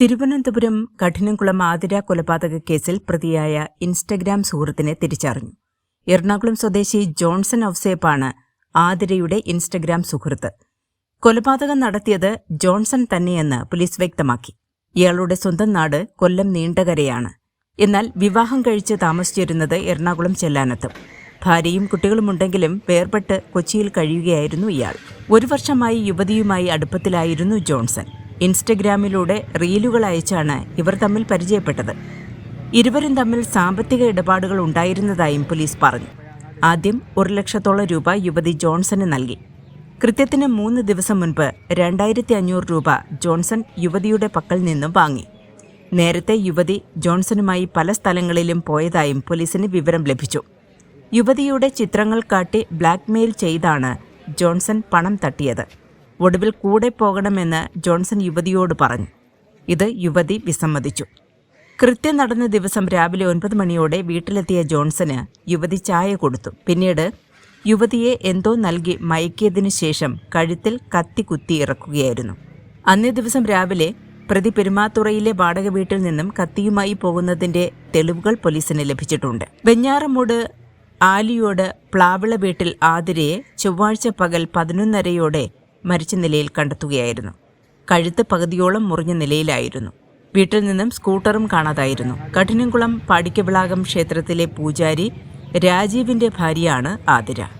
തിരുവനന്തപുരം കഠിനംകുളം ആതിര കൊലപാതക കേസിൽ പ്രതിയായ ഇൻസ്റ്റഗ്രാം സുഹൃത്തിനെ തിരിച്ചറിഞ്ഞു. എറണാകുളം സ്വദേശി ജോൺസൺ ഔസേപ്പാണ് ആതിരയുടെ ഇൻസ്റ്റഗ്രാം സുഹൃത്ത്. കൊലപാതകം നടത്തിയത് ജോൺസൺ തന്നെയെന്ന് പോലീസ് വ്യക്തമാക്കി. ഇയാളുടെ സ്വന്തം നാട് കൊല്ലം നീണ്ടകരയാണ്. എന്നാൽ വിവാഹം കഴിച്ച് താമസിച്ചിരുന്നത് എറണാകുളം ചെല്ലാനത്തും. ഭാര്യയും കുട്ടികളുമുണ്ടെങ്കിലും വേർപെട്ട് കൊച്ചിയിൽ കഴിയുകയായിരുന്നു ഇയാൾ. ഒരു വർഷമായി യുവതിയുമായി അടുപ്പത്തിലായിരുന്നു ജോൺസൺ. ഇൻസ്റ്റഗ്രാമിലൂടെ റീലുകൾ അയച്ചാണ് ഇവർ തമ്മിൽ പരിചയപ്പെട്ടത്. ഇരുവരും തമ്മിൽ സാമ്പത്തിക ഇടപാടുകൾ ഉണ്ടായിരുന്നതായും പോലീസ് പറഞ്ഞു. ആദ്യം ഒരു ലക്ഷത്തോളം രൂപ യുവതി ജോൺസന് നൽകി. കൃത്യത്തിന് മൂന്ന് ദിവസം മുൻപ് രണ്ടായിരത്തി അഞ്ഞൂറ് രൂപ ജോൺസൺ യുവതിയുടെ പക്കൽ നിന്നും വാങ്ങി. നേരത്തെ യുവതി ജോൺസണുമായി പല സ്ഥലങ്ങളിലും പോയതായും പോലീസിന് വിവരം ലഭിച്ചു. യുവതിയുടെ ചിത്രങ്ങൾ കാട്ടി ബ്ലാക്ക്മെയിൽ ചെയ്താണ് ജോൺസൺ പണം തട്ടിയത്. ഒടുവിൽ കൂടെ പോകണമെന്ന് ജോൺസൺ യുവതിയോട് പറഞ്ഞു. ഇത് യുവതി വിസമ്മതിച്ചു. കൃത്യം നടന്ന ദിവസം രാവിലെ ഒൻപത് മണിയോടെ വീട്ടിലെത്തിയ ജോൺസന് യുവതി ചായ കൊടുത്തു. പിന്നീട് യുവതിയെ എന്തോ നൽകി മയക്കിയതിനു ശേഷം കഴുത്തിൽ കത്തി കുത്തി ഇറക്കുകയായിരുന്നു. അന്നേ ദിവസം രാവിലെ പ്രതി പെരുമാത്തുറയിലെ വാടക വീട്ടിൽ നിന്നും കത്തിയുമായി പോകുന്നതിന്റെ തെളിവുകൾ പോലീസിന് ലഭിച്ചിട്ടുണ്ട്. വെഞ്ഞാറമൂട് ആലിയോട് പ്ലാവിള വീട്ടിൽ ആതിരയെ ചൊവ്വാഴ്ച പകൽ പതിനൊന്നരയോടെ മരിച്ച നിലയിൽ കണ്ടെത്തുകയായിരുന്നു. കഴുത്ത് പകുതിയോളം മുറിഞ്ഞ നിലയിലായിരുന്നു. വീട്ടിൽ നിന്നും സ്കൂട്ടറും കാണാതായിരുന്നു. കഠിനംകുളം പാടിക്കവിളാകം ക്ഷേത്രത്തിലെ പൂജാരി രാജീവിന്റെ ഭാര്യയാണ് ആതിര.